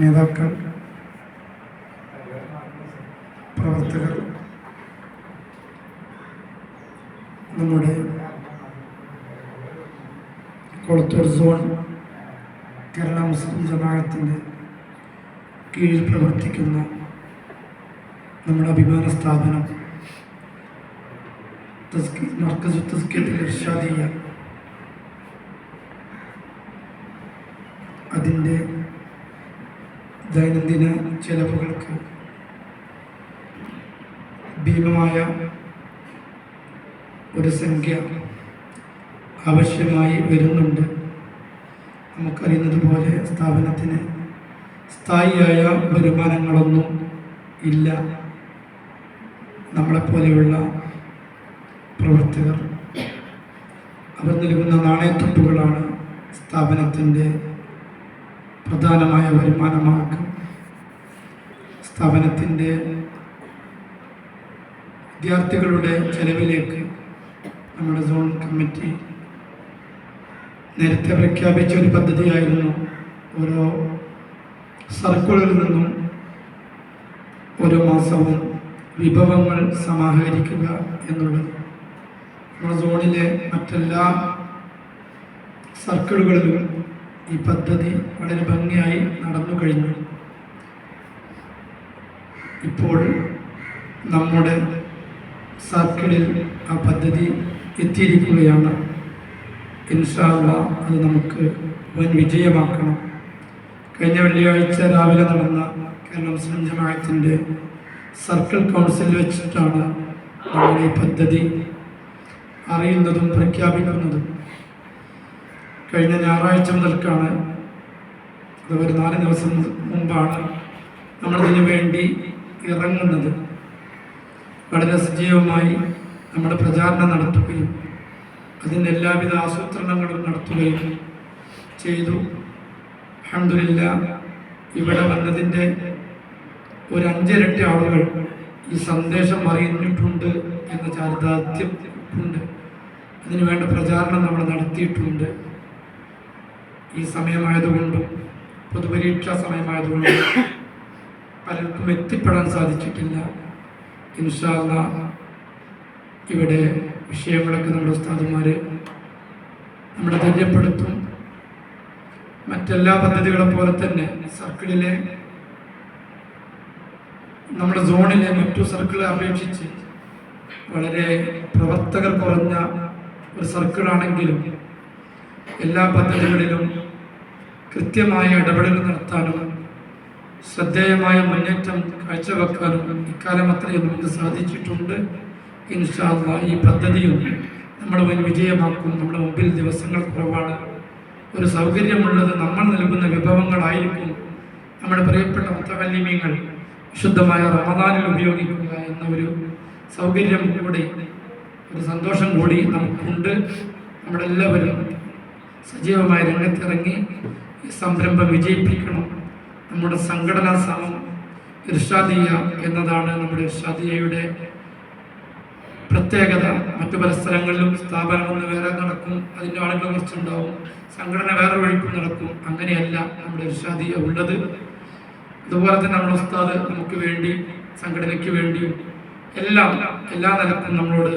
നേതാക്കൾ പ്രവർത്തകർ നമ്മുടെ കൊളത്തൂർ സോൺ കേരള മുസ്ലിം ജമാഅത്തിന്റെ കീഴിൽ പ്രവർത്തിക്കുന്ന നമ്മുടെ അഭിമാന സ്ഥാപനം തസ്കി തസ്കിയത്തിൽ ഇർഷാദിയ അതിന്റെ ദൈനംദിന ചെലവുകൾക്ക് ഭീമമായ ഒരു സംഖ്യ ആവശ്യമായി വരുന്നുണ്ട്. നമുക്കറിയുന്നത് പോലെ സ്ഥാപനത്തിന് സ്ഥായിയായ വരുമാനങ്ങളൊന്നും ഇല്ല. നമ്മളെപ്പോലെയുള്ള പ്രവർത്തകർ. അവർ നൽകുന്ന നാണയത്തുട്ടുകളാണ് സ്ഥാപനത്തിന്റെ പ്രധാനമായ വരുമാനമാർഗം. സ്ഥാപനത്തിന്റെ വിദ്യാർത്ഥികളുടെ ചെലവിലേക്ക് നമ്മുടെ സോൺ കമ്മിറ്റി നേരത്തെ പ്രഖ്യാപിച്ച ഒരു പദ്ധതിയായിരുന്നു ഓരോ സർക്കിളിൽ നിന്നും ഓരോ മാസവും വിഭവങ്ങൾ സമാഹരിക്കുക എന്നുള്ളത്. നമ്മുടെ സോണിലെ മറ്റെല്ലാ സർക്കിളുകളിലും ഈ പദ്ധതി വളരെ ഭംഗിയായി നടന്നു കഴിഞ്ഞു. ഇപ്പോൾ നമ്മുടെ സർക്കിളിൽ ആ പദ്ധതി എത്തിയിരിക്കുകയാണ്. ഇൻഷാല്ല അത് നമുക്ക് വൻ വിജയമാക്കണം. കഴിഞ്ഞ വെള്ളിയാഴ്ച രാവിലെ നടന്ന കേരള മുസ്ലിം ജമാഅത്തിന്റെ സർക്കിൾ കൗൺസിൽ വെച്ചിട്ടാണ് നമ്മുടെ ഈ പദ്ധതി അറിയുന്നതും പ്രഖ്യാപിക്കുന്നതും. കഴിഞ്ഞ ഞായറാഴ്ച മുതൽക്കാണ് അത് ഒരു നാല് ദിവസം മുമ്പാണ് നമ്മളിതിനു വേണ്ടി ഇറങ്ങുന്നത്. വളരെ സജീവമായി നമ്മുടെ പ്രചാരണം നടത്തുകയും അതിന്റെ എല്ലാവിധ ആസൂത്രണങ്ങളും നടത്തുകയും ചെയ്തു. അഹമ്മദില്ല ഇവിടെ വന്നതിന്റെ ഒരു അഞ്ചിരട്ടി ആളുകൾ ഈ സന്ദേശം അറിഞ്ഞിട്ടുണ്ട് എന്ന ചാരിതാർത്ഥ്യം ഉണ്ട്. അതിനു വേണ്ട പ്രചാരണം നമ്മൾ നടത്തിയിട്ടുണ്ട്. ഈ സമയമായതുകൊണ്ടും പൊതുപരീക്ഷാ സമയമായതുകൊണ്ടും പലർക്കും എത്തിപ്പെടാൻ സാധിച്ചിട്ടില്ല. ഇൻഷാല്ല ഇവിടെ വിഷയങ്ങളൊക്കെ നമ്മുടെ ഉസ്താദുമാർ നമ്മളെ ധൈര്യപ്പെടുത്തും. മറ്റെല്ലാ പദ്ധതികളെ പോലെ തന്നെ സർക്കിളിലെ നമ്മുടെ സോണിലെ മറ്റു സർക്കിളെ അപേക്ഷിച്ച് വളരെ പ്രവർത്തകർ കുറഞ്ഞ ഒരു സർക്കിളാണെങ്കിലും എല്ലാ പദ്ധതികളിലും കൃത്യമായ ഇടപെടൽ നടത്താനും ശ്രദ്ധേയമായ മുന്നേറ്റം കാഴ്ചവെക്കാനും ഇക്കാലം അത്രയും നമുക്ക് സാധിച്ചിട്ടുണ്ട്. ഇൻഷാല്ല ഈ പദ്ധതിയും നമ്മൾ വിജയമാക്കും. നമ്മുടെ മുമ്പിൽ ദിവസങ്ങൾ കുറവാണ്. ഒരു സൗകര്യമുള്ളത് നമ്മൾ നൽകുന്ന വിഭവങ്ങളായിരിക്കും നമ്മുടെ പ്രിയപ്പെട്ട മുത്തവല്യമീങ്ങൾ വിശുദ്ധമായ റമദാനിൽ ഉപയോഗിക്കുക എന്ന ഒരു സൗകര്യം കൂടി ഒരു സന്തോഷം കൂടി നമുക്കുണ്ട്. നമ്മളെല്ലാവരും സജീവമായി രംഗത്തിറങ്ങി ഈ സംരംഭം വിജയിപ്പിക്കണം. നമ്മുടെ സംഘടനാ സമം ഇർഷാദിയ എന്നതാണ് നമ്മുടെ ഇർഷാദിയയുടെ പ്രത്യേകത. മറ്റു പല സ്ഥലങ്ങളിലും സ്ഥാപനങ്ങളിൽ വേറെ നടക്കും. അതിന്റെ ആളുകൾ കുറച്ചുണ്ടാവും. സംഘടന വേറെ വഴിക്കും നടക്കും. അങ്ങനെയല്ല നമ്മുടെ ഇർഷാദിയ ഉള്ളത്. അതുപോലെ തന്നെ നമ്മുടെ ഉസ്താദ് നമുക്ക് വേണ്ടി സംഘടനയ്ക്ക് വേണ്ടിയും എല്ലാം എല്ലാ നിലക്കും നമ്മളോട്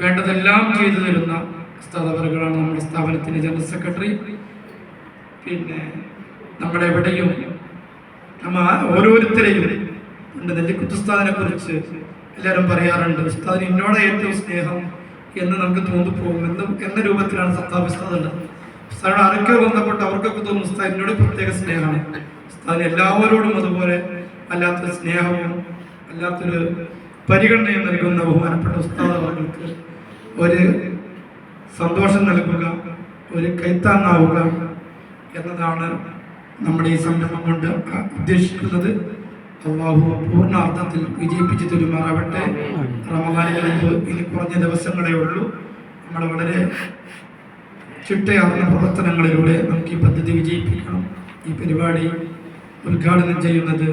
വേണ്ടതെല്ലാം ചെയ്തു തരുന്ന ഉസ്താദ് നമ്മുടെ സ്ഥാപനത്തിന്റെ ജനറൽ സെക്രട്ടറി. പിന്നെ നമ്മുടെ എവിടെയും നമ്മ ഓരോരുത്തരെയും ഉണ്ട് നെല്ലിക്കുത്ത് ഉസ്താദിനെ കുറിച്ച് എല്ലാവരും പറയാറുണ്ട് ഉസ്താദിന് എന്നോട് ഏറ്റവും സ്നേഹം എന്ന് നമുക്ക് തോന്നിപ്പോകും എന്ന് എന്ന രൂപത്തിലാണ് സത്താബ് ഉസ്താദ് ഉള്ളത്. ഉസ്താദിനോട് ആരൊക്കെ ബന്ധപ്പെട്ട് അവർക്കൊക്കെ തോന്നും ഉസ്താദ് എന്നോട് പ്രത്യേക സ്നേഹമാണ്. ഉസ്താദിന് എല്ലാവരോടും അതുപോലെ അല്ലാത്തൊരു സ്നേഹവും അല്ലാത്തൊരു പരിഗണനയും നൽകുന്ന ബഹുമാനപ്പെട്ട ഉസ്താദ് അവർക്ക് ഒരു സന്തോഷം നൽകുക ഒരു കൈത്താങ്ങാവുക എന്നതാണ് നമ്മുടെ ഈ സംരംഭം കൊണ്ട് ഉദ്ദേശിക്കുന്നത്. അള്ളാഹു പൂർണാർത്ഥത്തിൽ വിജയിപ്പിച്ച് തരുമാറാവട്ടെ. റമദാനിന് മുമ്പ് ഇനി കുറഞ്ഞ ദിവസങ്ങളേ ഉള്ളൂ. നമ്മൾ വളരെ ചിട്ടയാർന്ന പ്രവർത്തനങ്ങളിലൂടെ നമുക്ക് ഈ പദ്ധതി വിജയിപ്പിക്കണം. ഈ പരിപാടി ഉദ്ഘാടനം ചെയ്യുന്നത്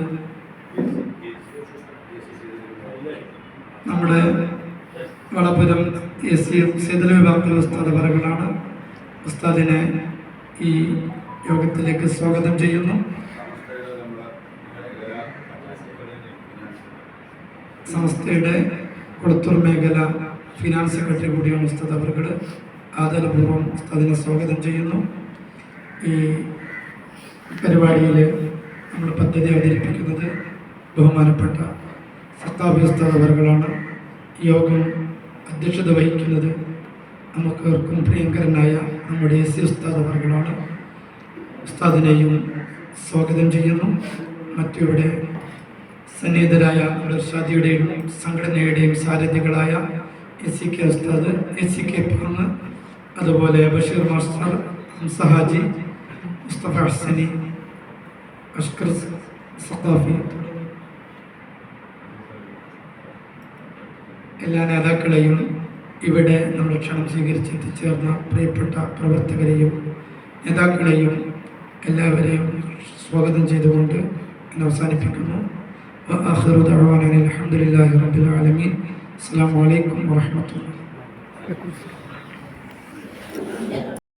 നമ്മുടെ വളപുരം എസ് സി സേതല വിഭാഗത്തിലെ ഉസ്താദ് പറകളാണ് ഉസ്താദിനെ ഈ യോഗത്തിലേക്ക് സ്വാഗതം ചെയ്യുന്നു. സംസ്ഥയുടെ കൊളത്തൂർ മേഖല ഫിനാൻസ് സെക്രട്ടറി കൂടിയാണ് ഉസ്താദ് അവർകൾ ആദരപൂർവം ഉസ്താദിനെ സ്വാഗതം ചെയ്യുന്നു. ഈ പരിപാടിയിൽ നമ്മൾ പദ്ധതി അവതരിപ്പിക്കുന്നത് ബഹുമാനപ്പെട്ട സത്താബി ഉസ്താദ് അവർകളാണ്. യോഗം അധ്യക്ഷത വഹിക്കുന്നത് നമുക്കേർക്കും പ്രിയങ്കരനായ നമ്മുടെ എസ് സി ഉസ്താദ് അവർകളാണ്. ഉസ്താദിനെയും സ്വാഗതം ചെയ്യുന്നു. മറ്റിവിടെ സന്നിഹിതരായ ഷാദിയുടെയും സംഘടനയുടെയും സാരഥികളായ S C K Ustad S C K പാങ് അതുപോലെ ബഷീർ മാസ്റ്റർ ഹംസഹാജി മുസ്തഫ ഹസനി അഷ്കർ സഖാഫി എല്ലാ നേതാക്കളെയും ഇവിടെ നമ്മൾ ക്ഷണം സ്വീകരിച്ച് എത്തിച്ചേർന്ന പ്രിയപ്പെട്ട പ്രവർത്തകരെയും നേതാക്കളെയും എല്ലാവരെയും സ്വാഗതം ചെയ്തുകൊണ്ട് ഞാൻ അവസാനിപ്പിക്കുന്നു. അലഹമുല്ലാഹി ആലമീൻ. അസ്സാം വലൈക്കും വാഹമത്തുള്ള